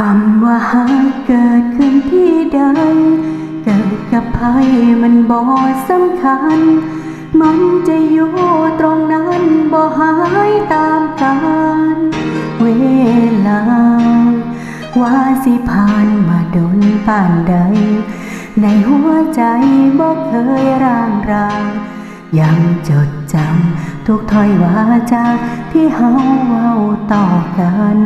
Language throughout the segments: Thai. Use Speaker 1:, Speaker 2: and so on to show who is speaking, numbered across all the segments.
Speaker 1: คำว่าหักเกิดขึ้นที่ใด เกิดกับใครมันบ่สำคัญ มันจะอยู่ตรงนั้นบ่หายตามกาลเวลา ว่าสิผ่านมาดนป่านใด ในหัวใจบ่เคยร่างราง ยังจดจำทุกถ้อยวาจาที่เฮาเว้าต่อกัน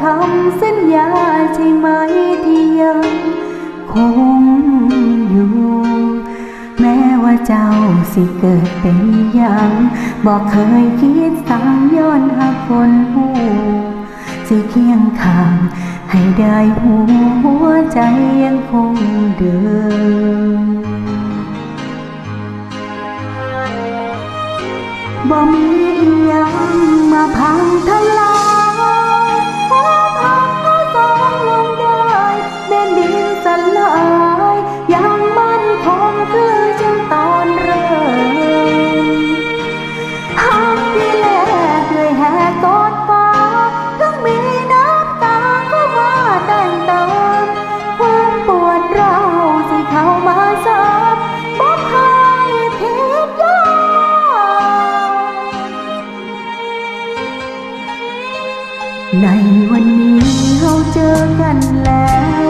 Speaker 1: คำสัญญาใช่ไหมที่ยังคงอยู่ แม้ว่าเจ้าสิเกิดเป็นย่างบอกเคยคิดสั่งย้อนหาคนหูสิเคียงข้างให้ได้หูหัวใจยังคงเดิมบ่มีอิหยังมาพังทลาย โในวันนี้เราเจอกันแล้ว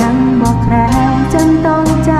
Speaker 1: ยังบอกแล้วจำต้องจ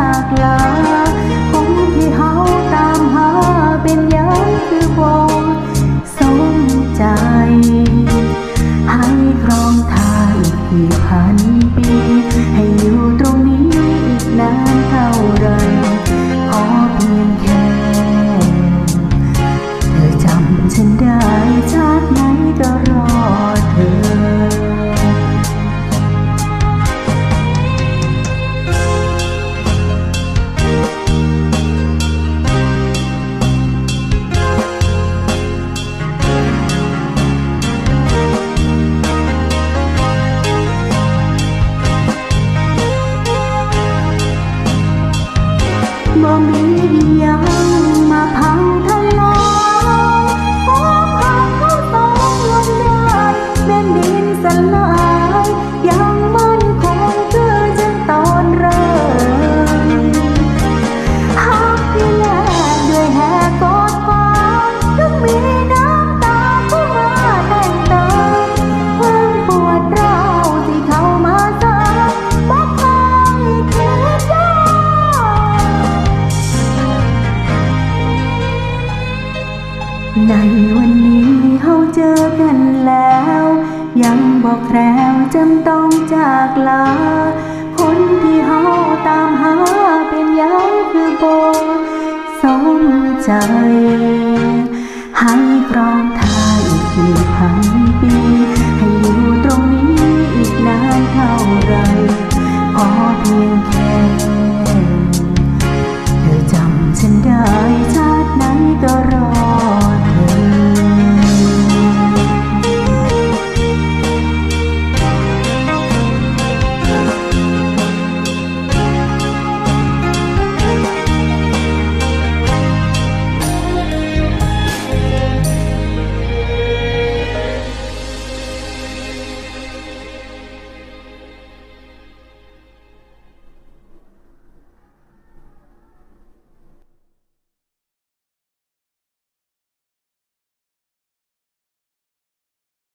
Speaker 1: ในวันนี้เฮาเจอกันแล้ว ยังบอกแคล้วจำต้องจากลา คนที่เฮาตามหาเป็นยังคือโบสมใจ ให้ครองทายอีกกี่พันปี ให้อยู่ตรงนี้อีกนานเท่าไรขอเพียงแค่